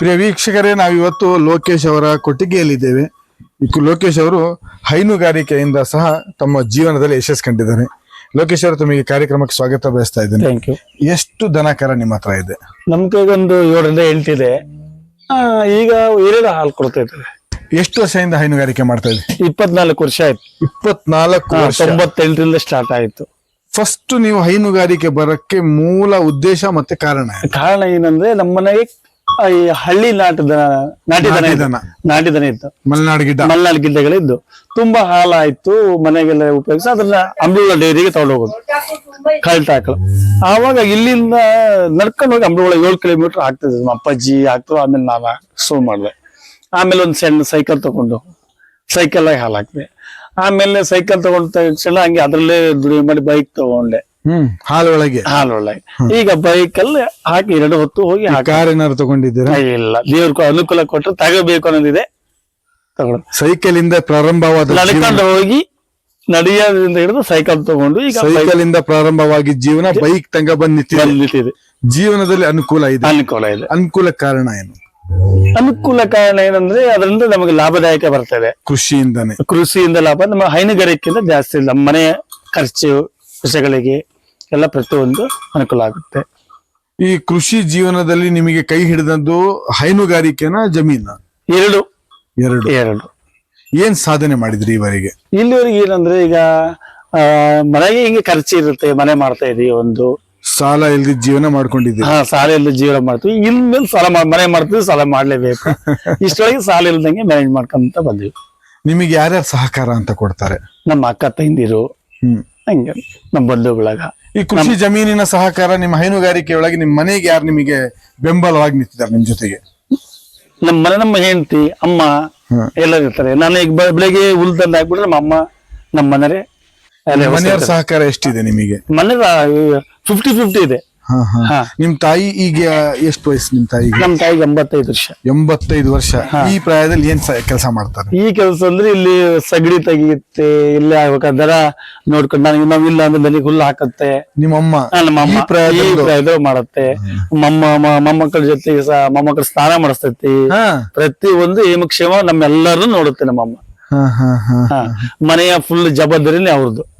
ಪ್ರಿಯ ವೀಕ್ಷಕರೇ ನಾವಿವತ್ತು ಲೋಕೇಶ್ ಅವರ ಕೊಟ್ಟಿಗೆಯಲ್ಲಿದ್ದೇವೆ. ಲೋಕೇಶ್ ಅವರು ಹೈನುಗಾರಿಕೆಯಿಂದ ಸಹ ತಮ್ಮ ಜೀವನದಲ್ಲಿ ಯಶಸ್ಸು ಕಂಡಿದ್ದಾರೆ. ಲೋಕೇಶ್ ಅವರು ತಮಗೆ ಕಾರ್ಯಕ್ರಮಕ್ಕೆ ಸ್ವಾಗತ ಬಯಸ್ತಾ ಇದ್ದೇನೆ. ಥ್ಯಾಂಕ್ ಯು ಎಷ್ಟು ದನಕರ ನಿಮ್ಮ ಹತ್ರ ಇದೆ? ನಮ್ ಕೈಗೊಂದು ಏಳರಿಂದ ಎಂಟಿದೆ ಆ, ಈಗ ಎರಡು ಹಾಲು ಕೊಡ್ತಾ ಇದ್ದಾರೆ ಎಷ್ಟು ವರ್ಷದಿಂದ ಹೈನುಗಾರಿಕೆ ಮಾಡ್ತಾ ಇದೆ? ಇಪ್ಪತ್ನಾಲ್ಕು ವರ್ಷ ಆಯ್ತು. ಇಪ್ಪತ್ನಾಲ್ಕು ಆ, ವರ್ಷ. ತೊಂಬತ್ತೆಂಟರಿಂದ ಸ್ಟಾರ್ಟ್ ಆಯ್ತು. ಫಸ್ಟ್ ನೀವು ಹೈನುಗಾರಿಕೆ ಬರಕ್ಕೆ ಮೂಲ ಉದ್ದೇಶ ಮತ್ತೆ ಕಾರಣ? ಕಾರಣ ಏನಂದ್ರೆ ನಮ್ಮ ಮನೆಗೆ ಆ, ಈ ಹಳ್ಳಿ ನಾಟದ ನಾಟಿದನ ನಾಟಿ ಇತ್ತು. ದನ. ನಾಟಿ ದನ ಇತ್ತು. ಮಲೆನಾಡು ಗಿಡ್ಡ ಮಲೆನಾಡು ಗಿಡ್ಡಗಳಿದ್ದು ತುಂಬಾ ಹಾಲಾಯ್ತು ಮನೆಗೆಲ್ಲ ಉಪಯೋಗಿಸಿ ಅದನ್ನ ಅಮೃತ ಡೈರಿಗೆ ತಗೊಂಡು ಹೋಗೋದು. ಕಳ್ತ ಹಾಕಲು ಆವಾಗ ಇಲ್ಲಿಂದ ನಡ್ಕೊಂಡು ಹೋಗಿ ಅಮೃತ ಏಳು ಕಿಲೋಮೀಟರ್ ಆಗ್ತದೆ ನಮ್ಮ ಅಪ್ಪಾಜಿ ಆಗ್ತದೆ ಆಮೇಲೆ ನಾನು ಶುರು ಮಾಡಿದೆ. ಆಮೇಲೆ ಒಂದು ಸಣ್ಣ ಸೈಕಲ್ ತಗೊಂಡು ಸೈಕಲ್ ಆಗಿ ಹಾಲಾಕ್ದೆ ಆಮೇಲೆ ಸೈಕಲ್ ತಗೊಂಡ ತಕ್ಷಣ ಹಂಗೆ ಅದ್ರಲ್ಲೇ ದುಡಿಮೆ ಮಾಡಿ ಬೈಕ್ ತಗೊಂಡೆ. ಹ್ಮ್ ಹಾಲೊಳಗೆ. ಒಳಗೆ ಹಾಲು ಒಳಗೆ ಈಗ ಬೈಕ್ ಅಲ್ಲಿ ಹಾಕಿ ಎರಡು ಹೊತ್ತು ಹೋಗಿ ಕಾರ್ ಏನಾದ್ರು ತಗೊಂಡಿದ್ದೀರಾ? ಇಲ್ಲ. ದೇವ್ರ ಅನುಕೂಲ ಕೊಟ್ಟರೆ ತಗೋಬೇಕು ಅನ್ನೋದಿದೆ. ತಗೊಂಡು ಸೈಕಲ್ ಇಂದ ಪ್ರಾರಂಭವಾದ ನಡ್ಕೊಂಡು ಹೋಗಿ ನಡೆಯೋದ್ರಿಂದ ಹಿಡಿದು ಸೈಕಲ್ ತಗೊಂಡು ಈಗ ಸೈಕಲ್ ಇಂದ ಪ್ರಾರಂಭವಾಗಿ ಜೀವನ ಬೈಕ್ ತಂಗ ಬಂದ್ ನಿಂತಿದೆ ಜೀವನದಲ್ಲಿ ಅನುಕೂಲ ಇದೆ. ಅನುಕೂಲ ಇದೆ. ಅನುಕೂಲ ಕಾರಣ ಏನು? ಅನುಕೂಲ ಕಾರಣ ಏನಂದ್ರೆ ಅದರಿಂದ ನಮಗೆ ಲಾಭದಾಯಕ ಬರ್ತದೆ. ಕೃಷಿಯಿಂದಾನೆ. ಕೃಷಿಯಿಂದ ಲಾಭ. ನಮ್ಮ ಹೈನುಗಾರಿಕೆಯಿಂದ ಜಾಸ್ತಿ ನಮ್ಮ ಮನೆ ಖರ್ಚು ವಿಷಯಗಳಿಗೆ ಎಲ್ಲ ಪ್ರತಿಯೊಂದು ಅನುಕೂಲ ಆಗುತ್ತೆ. ಈ ಕೃಷಿ ಜೀವನದಲ್ಲಿ ನಿಮಗೆ ಕೈ ಹಿಡಿದದ್ದು ಹೈನುಗಾರಿಕೆನ ಜಮೀನ? ಎರಡು. ಎರಡು. ಎರಡು. ಏನ್ ಸಾಧನೆ ಮಾಡಿದ್ರಿ ಇವರಿಗೆ? ಇಲ್ಲಿವರೆಗೆ ಏನಂದ್ರೆ ಈಗ ಆ, ಮನೆಗೆ ಹಿಂಗೆ ಖರ್ಚು ಇರುತ್ತೆ ಮನೆ ಮಾಡ್ತಾ ಇದೀವಿ ಒಂದು. ಸಾಲ ಇಲ್ದಿ ಜೀವನ ಮಾಡ್ಕೊಂಡಿದ್ದೀರಿ? ಹಾ ಸಾಲ ಇಲ್ಲದೆ ಜೀವನ ಮಾಡ್ತೀವಿ. ಇನ್ಮೇಲೆ ಸಾಲ ಮಾ- ಮನೆ ಮಾಡ್ತೀವಿ ಸಾಲ ಮಾಡ್ಲೇಬೇಕು. ಇಷ್ಟೊಳಗೆ ಸಾಲ ಇಲ್ದಂಗೆ ಮ್ಯಾನೇಜ್ ಮಾಡ್ಕೊಂತ ಬಂದ್ವಿ. ನಿಮಗೆ ಯಾರ್ಯಾರು ಸಹಕಾರ ಅಂತ ಕೊಡ್ತಾರೆ? ನಮ್ಮ ಅಕ್ಕ ತಂದಿರು ಹ್ಮ್. ಹಂಗೆ ನಮ್ಮ ಬಂಧು ಬಳಗ ಈ ಕೃಷಿ ಜಮೀನಿನ ಸಹಕಾರ ನಿಮ್ಮ ಹೈನುಗಾರಿಕೆಯೊಳಗೆ ನಿಮ್ಮ ಮನೆಗೆ ಯಾರು ನಿಮಗೆ ಬೆಂಬಲವಾಗಿ ನಿಂತಿದ್ದಾರೆ ನಿಮ್ ಜೊತೆಗೆ? ನಮ್ಮ ಮನೆ ನಮ್ಮ ಹೆಂಡತಿ ಅಮ್ಮ. ಎಲ್ಲರೂ ಇರ್ತಾರೆ. ನಾನು ಈಗ ಬೆ- ಬೆಳಿಗ್ಗೆ ಹುಲ್ ತಂದು ಹಾಕ್ಬಿಟ್ರೆ ನಮ್ಮ ಅಮ್ಮ ನಮ್ಮ ಮನೆಯೇ ಮನೆಯವರ ಸಹಕಾರ ಎಷ್ಟಿದೆ ನಿಮಗೆ? ಮನೆ ಫಿಫ್ಟಿ ಫಿಫ್ಟಿ ಇದೆ. ನಿಮ್ ತಾಯಿ ಈಗ ಎಷ್ಟು ವಯಸ್ಸು ನಿಮ್ ತಾಯಿ ನಮ್ ತಾಯಿಗೆ ಎಂಬತ್ತೈದು ವರ್ಷ. ಎಂಬತ್ತೈದು ವರ್ಷ. ಈ ಪ್ರಾಯದಲ್ಲಿ ಏನ್ ಕೆಲಸ ಮಾಡ್ತಾರೆ? ಈ ಕೆಲಸ ಅಂದ್ರೆ ಇಲ್ಲಿ ಸಗಡಿ ತೆಗಿಯುತ್ತೆ ಇಲ್ಲಿ ಆಗ್ಬೇಕಾದ್ರ ದರ ನೋಡ್ಕೊಂಡು ನನಗೆ ನಾವ್ ಇಲ್ಲ ಅಂದ್ರೆ ನನಗೆ ಹುಲ್ಲು ಹಾಕತ್ತೆ. ನಿಮ್ಮಮ್ಮ ನಮ್ಮ ಪ್ರಾಯದಲ್ಲಿ ಮಾಡತ್ತೆ. ಮಮ್ಮ ಮೊಮ್ಮಕ್ಕಳ ಜೊತೆಗೆ ಸಹ ಮೊಮ್ಮಕ್ಕಳ ಸ್ನಾನ ಮಾಡಿಸ್ತೈತಿ. ಹಾ. ಪ್ರತಿ ಒಂದು ಹೇಮಕ್ಷೇಮ ನಮ್ಮೆಲ್ಲರೂ ನೋಡುತ್ತೆ ನಮ್ಮಮ್ಮ. ಹಾ. ಮನೆಯ ಫುಲ್ ಜವಾಬ್ದಾರಿನೇ ಅವ್ರದ್ದು.